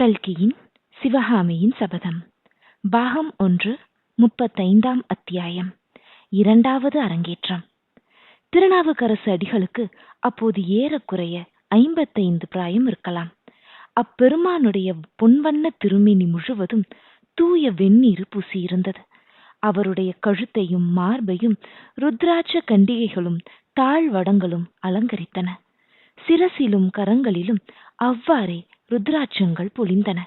கல்கியின் சிவகாமியின் சபதம். பாகம் ஒன்று முப்பத்தைந்தாம் அத்தியாயம். இரண்டாவது அரங்கேற்றம். திருநாவுக்கரசு அடிகளுக்கு அப்போது ஏறக்குறைய ஐம்பத்தைந்து பிராயம் இருக்கலாம். அப்பெருமானுடைய பொன்வண்ண திருமேனி முழுவதும் தூய வெந்நீர் பூசியிருந்தது. அவருடைய கழுத்தையும் மார்பையும் ருத்ராட்ச கண்டிகைகளும் தாழ்வடங்களும் அலங்கரித்தன. சிரசிலும் கரங்களிலும் அவ்வாறே ருத்ராட்சங்கள் பொழிந்தன.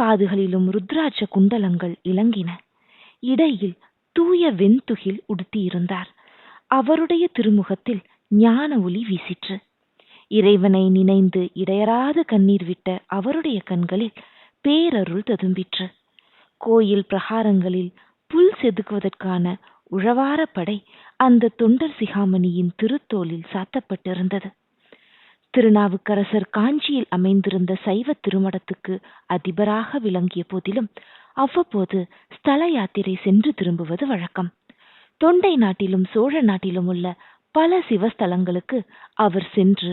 காதுகளிலும் ருத்ராட்ச குண்டலங்கள் இலங்கின. இடையில் தூய வெண்துகில் உடுத்தியிருந்தார். அவருடைய திருமுகத்தில் ஞான ஒளி வீசிற்று. இறைவனை நினைந்து இடையராது கண்ணீர் விட்ட அவருடைய கண்களில் பேரருள் ததும்பிற்று. கோயில் பிரகாரங்களில் புல் செதுக்குவதற்கான உழவார படை அந்த தொண்டர் சிகாமணியின் திருத்தோலில் சாத்தப்பட்டிருந்தது. திருநாவுக்கரசர் காஞ்சியில் அமைந்திருந்த சைவ திருமடத்துக்கு அதிபராக விளங்கிய போதிலும் அவ்வப்போது ஸ்தல யாத்திரை சென்று திரும்புவது வழக்கம். தொண்டை நாட்டிலும் சோழ நாட்டிலும் உள்ள பல சிவஸ்தலங்களுக்கு அவர் சென்று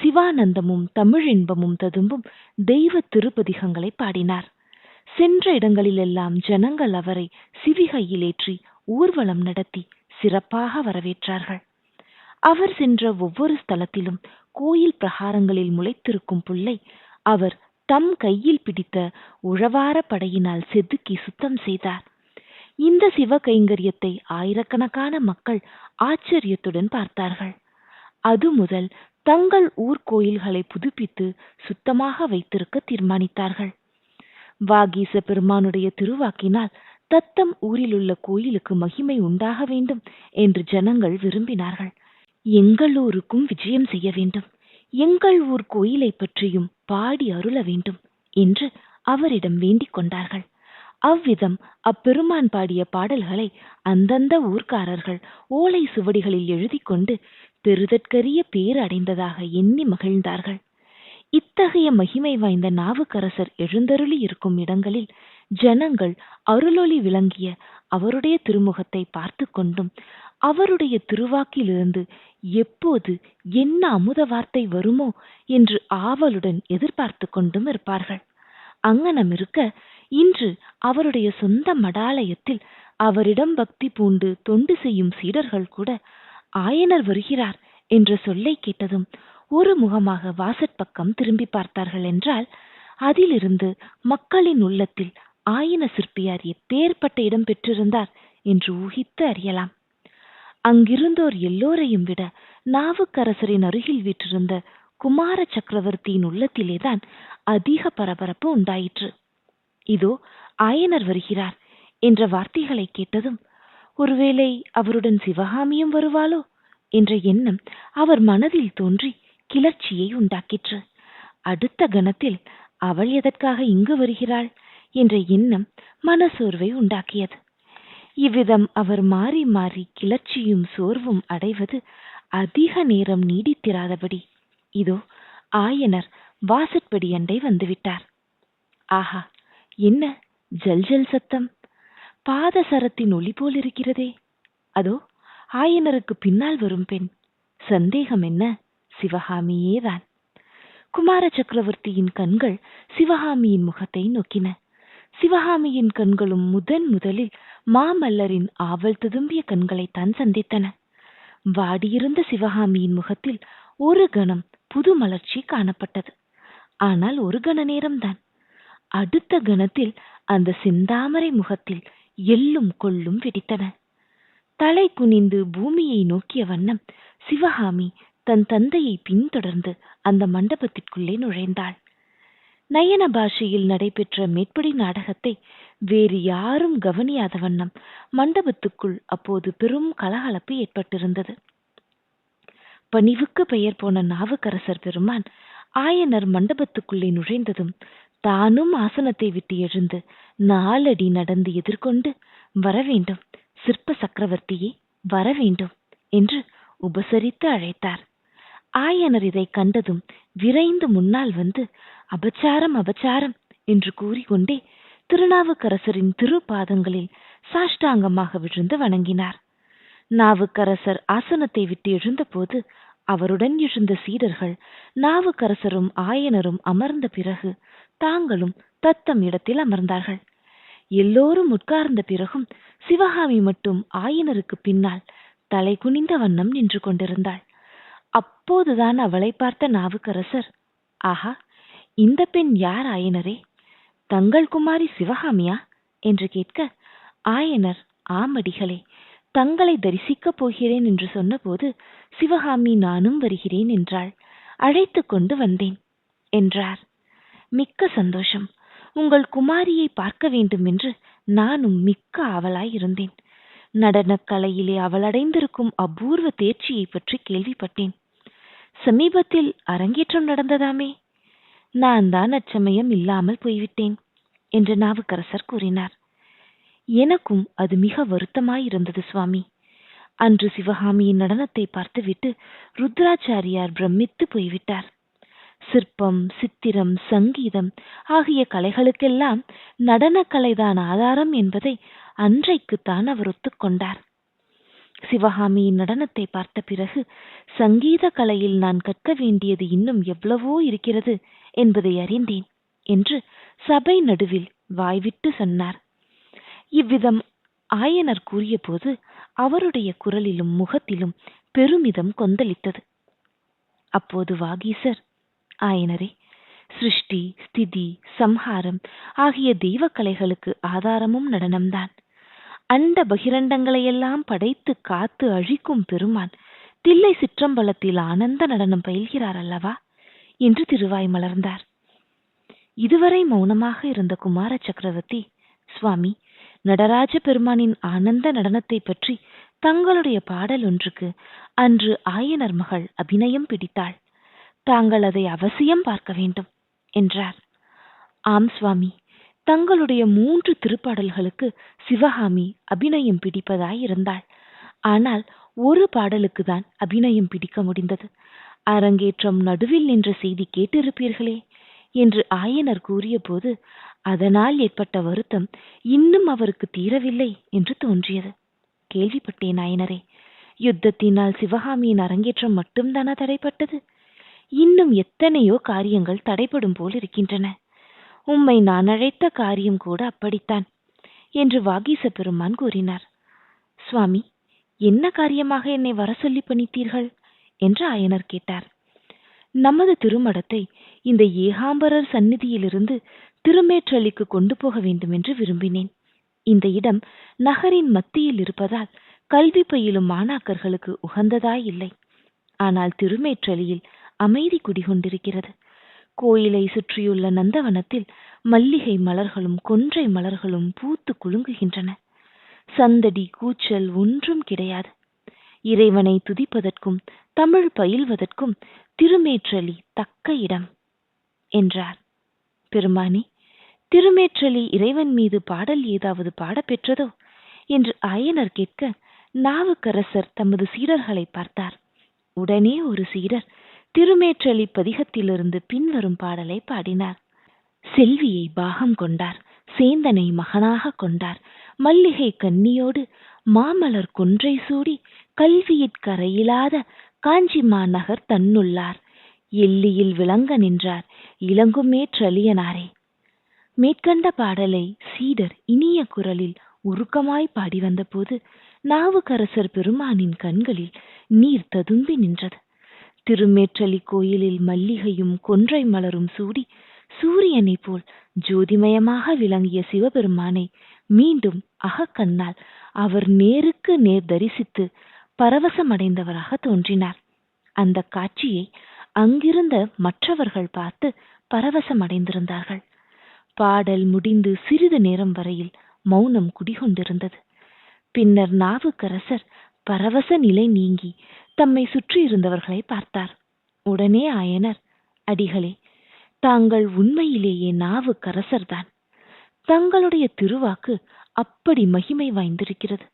சிவானந்தமும் தமிழின்பமும் ததும்பும் தெய்வ திருப்பதிகங்களை பாடினார். சென்ற இடங்களிலெல்லாம் ஜனங்கள் அவரை சிவிகையில் ஏற்றி ஊர்வலம் நடத்தி சிறப்பாக வரவேற்றார்கள். அவர் சென்ற ஒவ்வொரு ஸ்தலத்திலும் கோயில் பிரகாரங்களில் முளைத்திருக்கும் புல்லை அவர் தம் கையில் பிடித்த உழவார படையினால் செதுக்கி சுத்தம் செய்தார். இந்த சிவ கைங்கரியத்தை ஆயிரக்கணக்கான மக்கள் ஆச்சரியத்துடன் பார்த்தார்கள். அது முதல் தங்கள் ஊர் கோயில்களை புதுப்பித்து சுத்தமாக வைத்திருக்க தீர்மானித்தார்கள். வாகீச பெருமானுடைய திருவாக்கினால் தத்தம் ஊரிலுள்ள கோயிலுக்கு மகிமை உண்டாக வேண்டும் என்று ஜனங்கள் விரும்பினார்கள். எங்கள் ஊருக்கும் விஜயம் செய்ய வேண்டும். எங்கள் ஊர் கோயிலை பற்றியும் பாடி அருள வேண்டும் என்று அவரிடம் வேண்டிக் கொண்டார்கள். அவ்விதம் அப்பெருமான் பாடிய பாடல்களை அந்தந்த ஊர்க்காரர்கள் ஓலை சுவடிகளில் எழுதி கொண்டு பெருதற்கரிய பேர் அடைந்ததாக எண்ணி மகிழ்ந்தார்கள். இத்தகைய மகிமை வாய்ந்த நாவுக்கரசர் எழுந்தருளி இருக்கும் இடங்களில் ஜனங்கள் அருளொளி விளங்கிய அவருடைய திருமுகத்தை பார்த்து கொண்டும் அவருடைய திருவாக்கிலிருந்து எப்போது என்ன அமுத வார்த்தை வருமோ என்று ஆவலுடன் எதிர்பார்த்து கொண்டும் இருப்பார்கள். அங்கனம் இருக்க இன்று அவருடைய சொந்த மடாலயத்தில் அவரிடம் பக்தி பூண்டு தொண்டு செய்யும் சீடர்கள் கூட ஆயனர் வருகிறார் என்ற சொல்லை கேட்டதும் ஒரு முகமாக வாசற்பக்கம் திரும்பி பார்த்தார்கள் என்றால் அதிலிருந்து மக்களின் உள்ளத்தில் ஆயின சிற்பியார் எப்பேற்பட்ட இடம் பெற்றிருந்தார் என்று ஊகித்து அறியலாம். அங்கிருந்தோர் எல்லோரையும் விட நாவுக்கரசரின் அருகில் வீற்றிருந்த குமார சக்கரவர்த்தியின் உள்ளத்திலேதான் அதிக பரபரப்பு உண்டாயிற்று. இதோ ஆயனர் வருகிறார் என்ற வார்த்தைகளை கேட்டதும் ஒருவேளை அவருடன் சிவகாமியும் வருவாளோ? என்ற எண்ணம் அவர் மனதில் தோன்றி கிளர்ச்சியை உண்டாக்கிற்று. அடுத்த கணத்தில் அவள் எதற்காக இங்கு வருகிறாள்? என்ற எண்ணம் மனசோர்வை உண்டாக்கியது. இவ்விதம் அவர் மாறி மாறி கிளர்ச்சியும் சோர்வும் அடைவது அதிக நேரம் நீடித்திராதபடி. இதோ ஆயனர் வாசற்படி அண்டை வந்துவிட்டார். ஆஹா என்ன ஜல் ஜல் சத்தம்? பாதசரத்தின் ஒளி போல் இருக்கிறதே. அதோ ஆயனருக்கு பின்னால் வரும் பெண். சந்தேகம் என்ன? சிவகாமியேதான் குமார சக்கரவர்த்தியின் கண்கள் சிவகாமியின் முகத்தை நோக்கின. சிவகாமியின் கண்களும் முதன் முதலில் மாமல்லரின் ஆவல் துதும்பிய கண்களை தான் சந்தித்தன. வாடியிருந்த சிவகாமியின் முகத்தில் ஒரு கணம் புது மலர்ச்சி காணப்பட்டது. ஆனால் ஒரு கண நேரம்தான். அடுத்த கணத்தில் அந்த சிந்தாமரை முகத்தில் எள்ளும் கொள்ளும் வெடித்தன. தலை குனிந்து பூமியை நோக்கிய வண்ணம் சிவகாமி தன் தந்தையை பின்தொடர்ந்து அந்த மண்டபத்திற்குள்ளே நுழைந்தாள். நயன பாஷையில் நடைபெற்ற மேற்படி நாடகத்தை வேறு யாரும் கவனியாத வண்ணம் மண்டபத்துக்குள் அப்போது பெரும் கலகலப்பு ஏற்பட்டிருந்தது. பணிவுக்கு பெயர் போன நாவுக்கரசர் பெருமான் ஆயனர் மண்டபத்துக்குள்ளே நுழைந்ததும் தானும் ஆசனத்தை விட்டு எழுந்து நாலடி நடந்து எதிர்கொண்டு வரவேண்டும் சிற்ப சக்கரவர்த்தியே வரவேண்டும் என்று உபசரித்து அழைத்தார். ஆயனர் இதை கண்டதும் விரைந்து முன்னால் வந்து அபச்சாரம் அபச்சாரம் என்று கூறிக்கொண்டே திருநாவுக்கரசரின் திருப்பாதங்களில் சாஷ்டாங்கமாக விழுந்து வணங்கினார். நாவுக்கரசர் ஆசனத்தை விட்டு எழுந்தபோது அவருடன் எழுந்த சீடர்கள் நாவுக்கரசரும் ஆயனரும் அமர்ந்த பிறகு தாங்களும் தத்தம் இடத்தில் அமர்ந்தார்கள். எல்லோரும் உட்கார்ந்த பிறகும் சிவகாமி மட்டும் ஆயனருக்கு பின்னால் தலை குனிந்த வண்ணம் நின்று கொண்டிருந்தாள். அப்போதுதான் அவளை பார்த்த நாவுக்கரசர் ஆஹா இந்த பெண் யார் ஆயனரே? தங்கள் குமாரி சிவகாமியா? என்று கேட்க ஆயனர் ஆமடிகளே தங்களை தரிசிக்கப் போகிறேன் என்று சொன்னபோது சிவகாமி நானும் வருகிறேன் என்றாள். அழைத்து கொண்டு வந்தேன் என்றார். மிக்க சந்தோஷம். உங்கள் குமாரியை பார்க்க வேண்டும் என்று நானும் மிக்க ஆவலாய் இருந்தேன். நடனக் கலையிலே அவளடைந்திருக்கும் அபூர்வ தேர்ச்சியை பற்றி கேள்விப்பட்டேன். சமீபத்தில் அரங்கேற்றம் நடந்ததாமே? நான் தான் அச்சமயம் இல்லாமல் போய்விட்டேன் என்று நாவுக்கரசர் கூறினார். எனக்கும் அது மிக வருத்தமாயிருந்தது சுவாமி. அன்று சிவகாமியின் நடனத்தை பார்த்துவிட்டு ருத்ராச்சாரியார் பிரமித்து போய்விட்டார். சிற்பம் சித்திரம் சங்கீதம் ஆகிய கலைகளுக்கெல்லாம் நடனக்கலைதான் ஆதாரம் என்பதை அன்றைக்குத்தான் அவர் ஒத்துக்கொண்டார் சிவகாமியின் நடனத்தை பார்த்த பிறகு சங்கீத கலையில் நான் கற்க வேண்டியது இன்னும் எவ்வளவோ இருக்கிறது என்பதை அறிந்தேன் என்று சபை நடுவில் வாய்விட்டு சொன்னார். இவ்விதம் ஆயனர் கூறியபோது அவருடைய குரலிலும் முகத்திலும் பெருமிதம் கொந்தளித்தது. அப்போது வாகீசர் ஆயனரே சிருஷ்டி ஸ்திதி சம்ஹாரம் ஆகிய தெய்வ கலைகளுக்கு ஆதாரமும் நடனம்தான். அண்ட பகிரண்டங்களையெல்லாம் படைத்து காத்து அழிக்கும் பெருமான் தில்லை சிற்றம்பலத்தில் ஆனந்த நடனம் பயில்கிறார் அல்லவா? என்று திருவாய் மலர்ந்தார். இதுவரை மௌனமாக இருந்த குமார சக்கரவர்த்தி சுவாமி நடராஜ பெருமானின் ஆனந்த நடனத்தை பற்றி தங்களுடைய பாடல் ஒன்றுக்கு அன்று ஆயனர் மகள் அபிநயம் பிடித்தாள். தாங்கள் அதை அவசியம் பார்க்க வேண்டும் என்றார். ஆம் சுவாமி. தங்களுடைய மூன்று திருப்பாடல்களுக்கு சிவகாமி அபிநயம் பிடிப்பதாய் இருந்தாள் ஆனால் ஒரு பாடலுக்கு தான் அபிநயம் பிடிக்க முடிந்தது. அரங்கேற்றம் நடுவில் நின்ற செய்தி கேட்டிருப்பீர்களே என்று ஆயனர் கூறியபோது அதனால் ஏற்பட்ட வருத்தம் இன்னும் அவருக்கு தீரவில்லை என்று தோன்றியது. கேள்விப்பட்டேன் ஆயனரே. யுத்தத்தினால் சிவகாமியின் அரங்கேற்றம் மட்டும்தானா தடைப்பட்டது? இன்னும் எத்தனையோ காரியங்கள் தடைப்படும் போல் இருக்கின்றன. உம்மை நான் அழைத்த காரியம் கூட அப்படித்தான் என்று வாகீச பெருமான் கூறினார். சுவாமி என்ன காரியமாக என்னை வர சொல்லி பணித்தீர்கள்? என்று ஆயனர் கேட்டார். நமது திருமடத்தை இந்த ஏகாம்பரர் சந்நிதியிலிருந்து திருமேற்றலிக்கு கொண்டு போக வேண்டும் என்று விரும்பினேன். இந்த இடம் நகரின் மத்தியில் இருப்பதால் கல்வி பயிலும் மாணாக்கர்களுக்கு உகந்ததாய் இல்லை ஆனால் திருமேற்றலியில் அமைதி குடிகொண்டிருக்கிறது. கோயிலை சுற்றியுள்ள நந்தவனத்தில் மல்லிகை மலர்களும் கொன்றை மலர்களும் பூத்து குலுங்குகின்றன. சந்தடி கூச்சல் ஒன்றும் கிடையாது. இறைவனை துதிப்பதற்கும் தமிழ் பயில்வதற்கும் திருமேற்றலி தக்க இடம் என்றார். பெருமானி திருமேற்றலி இறைவன் மீது பாடல் ஏதாவது பாடப்பெற்றதோ? என்று ஆயனர் கேட்க நாவுக்கரசர் தமது சீடர்களை பார்த்தார். உடனே ஒரு சீடர் திருமேற்றலி பதிகத்திலிருந்து பின்வரும் பாடலை பாடினார். செல்வியை பாகம் கொண்டார் சேந்தனை மகனாக கொண்டார். மல்லிகை கன்னியோடு மாமலர் கொன்றை சூடி கல்வியிற்கரையிலாத காஞ்சி மாநகர் தன்னுள்ளார். எல்லியில் விளங்க நின்றார். இளங்குமே ட்ரலியனாரே. மேற்கண்ட பாடலை சீடர் இனிய குரலில் உருக்கமாய் பாடி வந்தபோது நாவுக்கரசர் பெருமானின் கண்களில் நீர் ததும்பி நின்றது. திருமேற்றலி கோயிலில் மல்லிகையும் கொன்றை மலரும் சூடி சூரியனைப் போல் ஜோதிமயமாக விளங்கிய சிவபெருமானை மீண்டும் அகக்கண்ணால் அவர் நேருக்கு நேர் தரிசித்து பரவசமடைந்தவராக தோன்றினார். அந்த காட்சியை அங்கிருந்த மற்றவர்கள் பார்த்து பரவசமடைந்திருந்தார்கள். பாடல் முடிந்து சிறிது நேரம் வரையில் மௌனம் குடிகொண்டிருந்தது. பின்னர் நாவுக்கரசர் பரவச நிலை நீங்கி தம்மை சுற்றியிருந்தவர்களை பார்த்தார். உடனே ஆயனர் அடிகளே தாங்கள் உண்மையிலேயே நாவுக்கரசர்தான். தங்களுடைய திருவாக்கு அப்படி மகிமை வாய்ந்திருக்கிறது.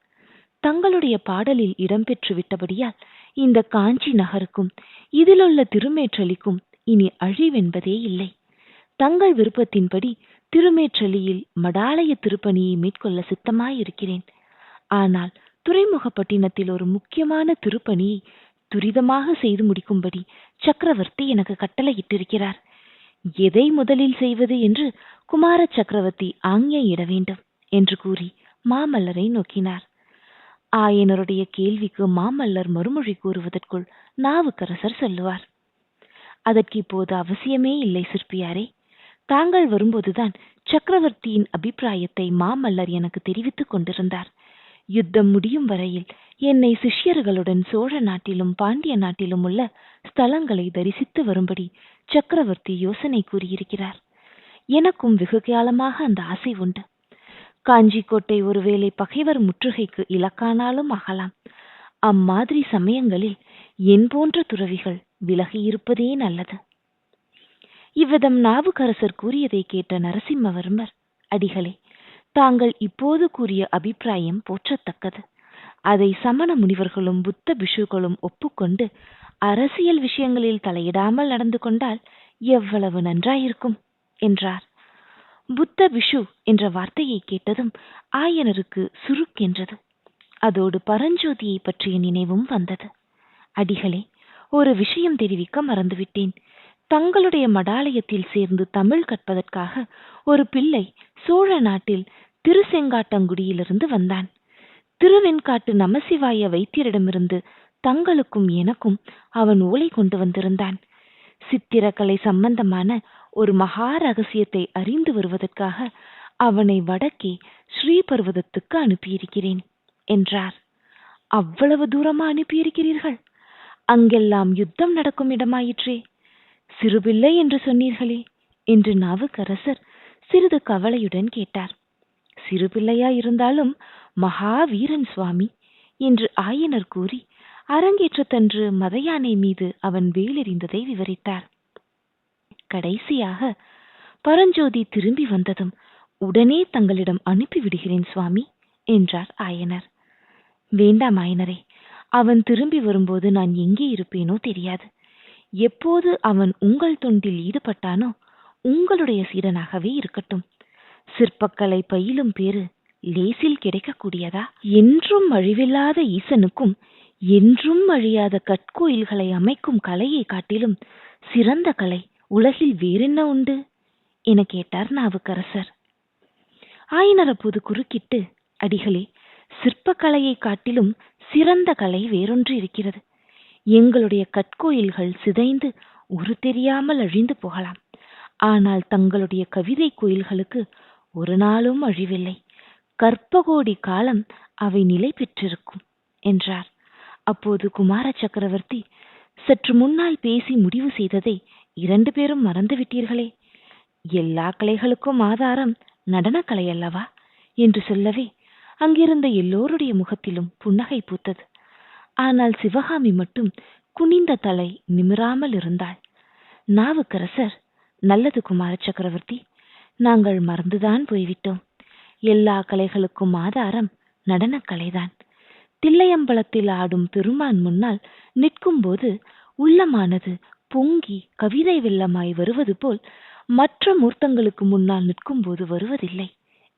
தங்களுடைய பாடலில் இடம்பெற்று விட்டபடியால் இந்த காஞ்சி நகருக்கும் இதிலுள்ள திருமேற்றலிக்கும் இனி அழிவென்பதே இல்லை. தங்கள் விருப்பத்தின்படி திருமேற்றலியில் மடாலய திருப்பணியை மேற்கொள்ள சித்தமாயிருக்கிறேன். ஆனால் துறைமுகப்பட்டினத்தில் ஒரு முக்கியமான திருப்பணியை துரிதமாக செய்து முடிக்கும்படி சக்கரவர்த்தி எனக்கு கட்டளையிட்டிருக்கிறார். எதை முதலில் செய்வது என்று குமார சக்கரவர்த்தி ஆஞ்ஞையிட வேண்டும் என்று கூறி மாமல்லரை நோக்கினார். ஆயனருடைய கேள்விக்கு மாமல்லர் மறுமொழி கூறுவதற்குள் நாவுக்கரசர் சொல்லுவார். அதற்கு இப்போது அவசியமே இல்லை சிற்பியாரே. தாங்கள் வரும்போதுதான் சக்கரவர்த்தியின் அபிப்பிராயத்தை மாமல்லர் எனக்கு தெரிவித்துக் கொண்டிருந்தார். யுத்தம் முடியும் வரையில் என்னை சிஷ்யர்களுடன் சோழ நாட்டிலும் பாண்டிய நாட்டிலும் உள்ள ஸ்தலங்களை தரிசித்து வரும்படி சக்கரவர்த்தி யோசனை கூறியிருக்கிறார். எனக்கும் வெகு காலமாக அந்த ஆசை உண்டு. காஞ்சிக்கோட்டை ஒருவேளை பகைவர் முற்றுகைக்கு இலக்கானாலும் ஆகலாம். அம்மாதிரி சமயங்களில் என் போன்ற துறவிகள் விலகியிருப்பதே நல்லது. இவ்விதம் நாவுக்கரசர் கூறியதை கேட்ட நரசிம்மவர்மர் அடிகளே தாங்கள் இப்போது கூறிய அபிப்பிராயம் போற்றத்தக்கது. அதை சமண முனிவர்களும் புத்த பிஷுக்களும் ஒப்புக்கொண்டு அரசியல் விஷயங்களில் தலையிடாமல் நடந்து கொண்டால் எவ்வளவு நன்றாயிருக்கும்? என்றார். புத்த விஷு என்ற வார்த்தையை கேட்டதும் ஆயனருக்கு சுருக்கென்றது அதோடு பரஞ்சோதியை பற்றிய நினைவும் வந்தது. அடிகளே ஒரு விஷயம் தெரிவிக்க மறந்துவிட்டேன். தங்களுடைய மடாலயத்தில் சேர்ந்து தமிழ் கற்பதற்காக ஒரு பிள்ளை சோழ நாட்டில் திருசெங்காட்டங்குடியிலிருந்து வந்தான். திருவெண்காட்டு நமசிவாய வைத்தியரிடமிருந்து தங்களுக்கும் எனக்கும் அவன் ஓலை கொண்டு வந்திருந்தான். சித்திரக்கலை சம்பந்தமான ஒரு மகா ரகசியத்தை அறிந்து வருவதற்காக அவனை வடக்கே ஸ்ரீபர்வதத்துக்கு அனுப்பியிருக்கிறேன் என்றார். அவ்வளவு தூரமா அனுப்பியிருக்கிறீர்கள்? அங்கெல்லாம் யுத்தம் நடக்கும் இடமாயிற்றே. சிறுபிள்ளை என்று சொன்னீர்களே என்று நாவுக்கரசர் சிறிது கவலையுடன் கேட்டார். சிறுபிள்ளையா இருந்தாலும் மகாவீரன் சுவாமி என்று ஆயனர் கூறி அரங்கேற்றத்தன்று மதயானை மீது அவன் வேலெறிந்ததை விவரித்தார். கடைசியாக பரஞ்சோதி திரும்பி வந்ததும் உடனே தங்களிடம் அனுப்பிவிடுகிறேன் சுவாமி என்றார் ஆயனர். வேண்டாம் ஆயனரே அவன் திரும்பி வரும்போது நான் எங்கே இருப்பேனோ தெரியாது. எப்போது அவன் உங்கள் தொண்டில் ஈடுபட்டானோ உங்களுடைய சீடனாகவே இருக்கட்டும். சிற்பக்கலை பயிலும் பேரு லேசில் கிடைக்கக்கூடியதா? என்றும் அழிவில்லாத ஈசனுக்கும் என்றும் அழியாத கற்கோயில்களை அமைக்கும் கலையை காட்டிலும் சிறந்த கலை உலகில் வேறென்ன உண்டு? என கேட்டார் நாவுக்கரசர். ஆயினர் அப்போது குறுக்கிட்டு அடிகளே சிற்பக்கலையை காட்டிலும் சிறந்த கலை வேறொன்று இருக்கிறது. எங்களுடைய கற்கோயில்கள் சிதைந்து ஒரு தெரியாமல் அழிந்து போகலாம். ஆனால் தங்களுடைய கவிதை கோயில்களுக்கு ஒரு நாளும் அழிவில்லை. கற்பகோடி காலம் அவை நிலை பெற்றிருக்கும் என்றார். அப்போது குமார சக்கரவர்த்தி சற்று முன்னால் பேசி முடிவு செய்ததை இரண்டு பேரும் மறந்து விட்டீர்களே. எல்லா கலைகளுக்கும் ஆதாரம் நடனக்கலை அல்லவா? என்று சொல்லவே அங்கிருந்த எல்லோருடைய முகத்திலும் புன்னகை பூத்தது. ஆனால் சிவகாமி மட்டும் குனிந்த தலை நிமிராமல் இருந்தாள். நாவுக்கரசர் நல்லது குமார சக்கரவர்த்தி நாங்கள் மறந்துதான் போய்விட்டோம். எல்லா கலைகளுக்கும் ஆதாரம் நடனக்கலைதான். தில்லையம்பலத்தில் ஆடும் பெருமான் முன்னால் நிற்கும்போது உள்ளமானது பொங்கி கவிதை வெள்ளமாய் வருவது போல் மற்ற மூர்த்தங்களுக்கு முன்னால் நிற்கும்போது வருவதில்லை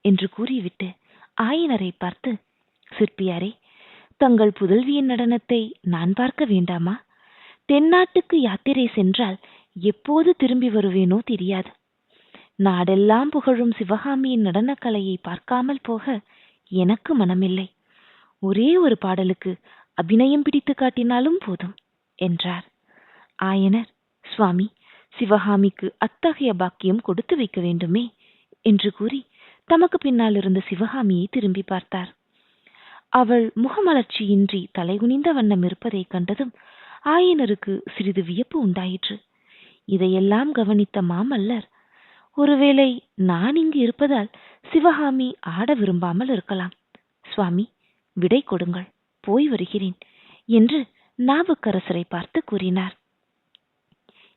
என்று கூறிவிட்டு ஆயனரை பார்த்து சிற்பியாரே தங்கள் புதல்வியின் நடனத்தை நான் பார்க்க வேண்டாமா? தென்னாட்டுக்கு யாத்திரை சென்றால் எப்போது திரும்பி வருவேனோ தெரியாது. நாடெல்லாம் புகழும் சிவகாமியின் நடனக்கலையை பார்க்காமல் போக எனக்கு மனமில்லை. ஒரே ஒரு பாடலுக்கு அபிநயம் பிடித்து காட்டினாலும் போதும் என்றார். ஆயனர் சுவாமி சிவகாமிக்கு அத்தகைய பாக்கியம் கொடுத்து வைக்க வேண்டுமே என்று கூறி தமக்கு பின்னால் இருந்த சிவகாமியை திரும்பி பார்த்தார். அவள் முகமலர்ச்சியின்றி தலைகுனிந்த வண்ணம் இருப்பதைக் கண்டதும் ஆயனருக்கு சிறிது வியப்பு உண்டாயிற்று. இதையெல்லாம் கவனித்த மாமல்லர் ஒருவேளை நான் இங்கு இருப்பதால் சிவகாமி ஆட விரும்பாமல் இருக்கலாம். சுவாமி விடை கொடுங்கள் போய் வருகிறேன் என்று நாவுக்கரசரை பார்த்து கூறினார்.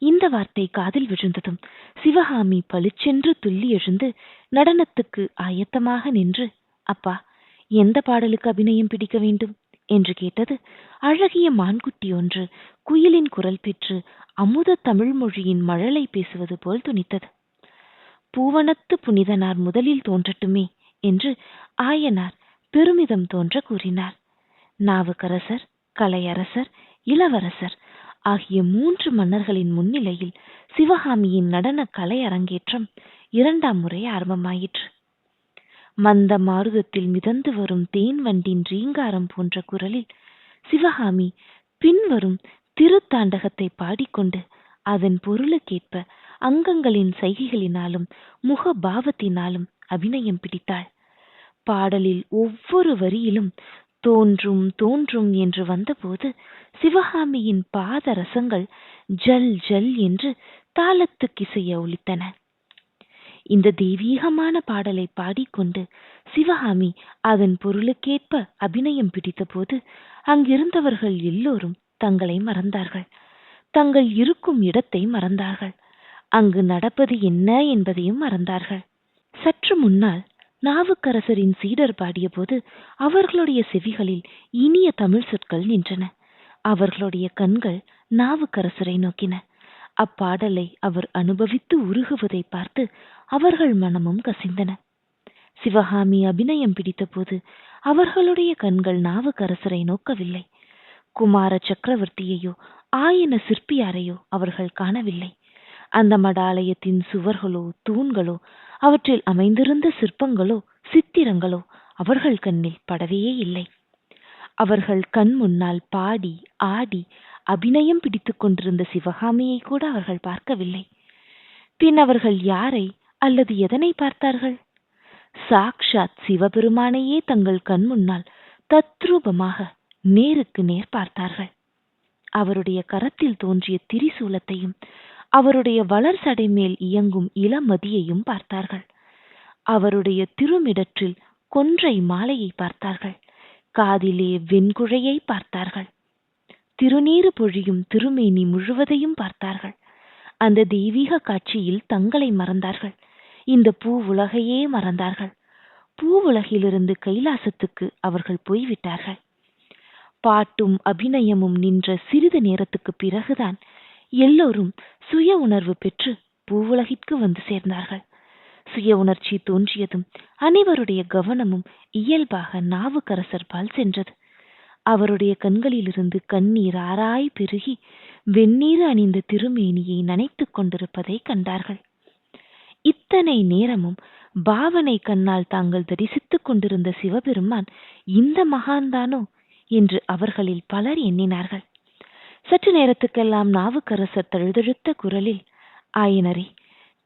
இந்த வார்த்தை காதில் விழுந்ததும் சிவகாமி பளிச்சென்று துள்ளி எழுந்து நடனத்துக்கு ஆயத்தமாக நின்று அப்பா எந்த பாடலுக்கு அபிநயம் பிடிக்க வேண்டும்? என்று கேட்டது அழகிய மான்குட்டி ஒன்று குயிலின் குரல் பெற்று அமுத தமிழ் மொழியின் மழலை பேசுவது போல் துணித்தது. பூவனத்து புனிதனார் முதலில் தோன்றட்டுமே என்று ஆயனார் பெருமிதம் தோன்ற கூறினார். நாவுக்கரசர் கலையரசர் இளவரசர் ஆகிய மூன்று மன்னர்களின் முன்னிலையில் சிவகாமியின் நடன கலை அரங்கேற்றம் இரண்டாம் முறை ஆரம்பமாயிற்று. மந்த மாருதத்தில் மிதந்து வரும் தேன் வண்டின் ரீங்காரம் போன்ற குரலில் சிவகாமி பின்வரும் திருத்தாண்டகத்தை பாடிக்கொண்டு அதன் பொருளுக்கேற்ப அங்கங்களின் சைகைகளினாலும் முக பாவத்தினாலும் அபிநயம் பிடித்தாள். பாடலில் ஒவ்வொரு வரியிலும் தோன்றும் தோன்றும் என்று வந்தபோது சிவகாமியின் பாத ரசங்கள் ஜல் ஜல் என்று தாளத்துக்கிசைய ஒலித்தன. இந்த தெய்வீகமான பாடலை பாடிக்கொண்டு சிவகாமி அதன் பொருளுக்கேற்ப அபிநயம் பிடித்தபோது அங்கிருந்தவர்கள் எல்லோரும் தங்களை மறந்தார்கள். தங்கள் இருக்கும் இடத்தை மறந்தார்கள். அங்கு நடப்பது என்ன என்பதையும் மறந்தார்கள். சற்று முன்னால் நாவுக்கரசரின் சீடர் பாடியபோது அவர்களுடைய செவிகளில் இனிய தமிழ் சொற்கள் நின்றன. அவர்களுடைய கண்கள் நாவுக்கரசரை நோக்கின. அப்பாடலை அவர் அனுபவித்து உருகுவதை பார்த்து அவர்கள் மனமும் கசிந்தன. சிவகாமி அபிநயம் பிடித்தபோது அவர்களுடைய கண்கள் நாவுக்கரசரை நோக்கவில்லை. குமார சக்கரவர்த்தியையோ ஆயன சிற்பியாரையோ அவர்கள் காணவில்லை. அந்த மடாலயத்தின் சுவர்களோ தூண்களோ அவற்றில் அமைந்திருந்த சிற்பங்களோ சித்திரங்களோ அவர்கள் கண்ணில் படவே இல்லை. அவர்கள் கண் முன்னால் பாடி ஆடி அபிநயம் பிடித்துக் கொண்டிருந்த சிவகாமியை கூட அவர்கள் பார்க்கவில்லை. பின் அவர்கள் யாரை அல்லது எதனை பார்த்தார்கள்? சாக்ஷாத் சிவபெருமானையே தங்கள் கண் முன்னால் தத்ரூபமாக நேருக்கு நேர் பார்த்தார்கள். அவருடைய கரத்தில் தோன்றிய திரிசூலத்தையும் அவருடைய வளர்சடை மேல் இயங்கும் இளமதியையும் பார்த்தார்கள். அவருடைய திருமிடற்றில் கொன்றை மாலையை பார்த்தார்கள். காதிலே வெண்குழையை பார்த்தார்கள். திருநீறு பொழியும் திருமேனி முழுவதையும் பார்த்தார்கள். அந்த தெய்வீக காட்சியில் தங்களை மறந்தார்கள். இந்த பூ உலகையே மறந்தார்கள். பூ உலகிலிருந்து கைலாசத்துக்கு அவர்கள் போய்விட்டார்கள். பாட்டும் அபிநயமும் நின்ற சிறிது நேரத்துக்கு பிறகுதான் எல்லோரும் சுய உணர்வு பெற்று பூவுலகிற்கு வந்து சேர்ந்தார்கள். சுய உணர்ச்சி தோன்றியதும் அனைவருடைய கவனமும் இயல்பாக நாவுக்கரசர்பால் சென்றது. அவருடைய கண்களிலிருந்து கண்ணீர் ஆராய் பெருகி வெந்நீர் அணிந்த திருமேனியை நனைத்துக் கொண்டிருப்பதை கண்டார்கள். இத்தனை நேரமும் பாவனை கண்ணால் தாங்கள் தரிசித்துக் கொண்டிருந்த சிவபெருமான் இந்த மகான்தானோ? என்று அவர்களில் பலர் எண்ணினார்கள். சற்று நேரத்துக்கெல்லாம் நாவுக்கரசர் தழுதழுத்த குரலில் ஆயனரே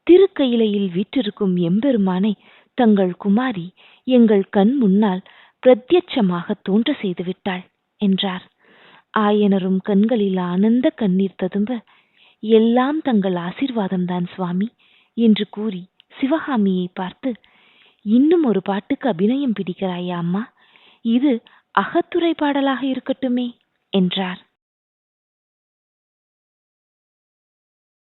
திருக்கையிலையில் வீற்றிருக்கும் எம்பெருமானை தங்கள் குமாரி எங்கள் கண் முன்னால் பிரத்யட்சமாக தோன்ற செய்துவிட்டாள் என்றார். ஆயனரும் கண்களில் ஆனந்த கண்ணீர் ததும்ப எல்லாம் தங்கள் ஆசிர்வாதம்தான் சுவாமி என்று கூறி சிவகாமியை பார்த்து இன்னும் ஒரு பாட்டுக்கு அபிநயம் பிடிக்கிறாயா அம்மா? இது அகத்துறை பாடலாக இருக்கட்டுமே என்றார்.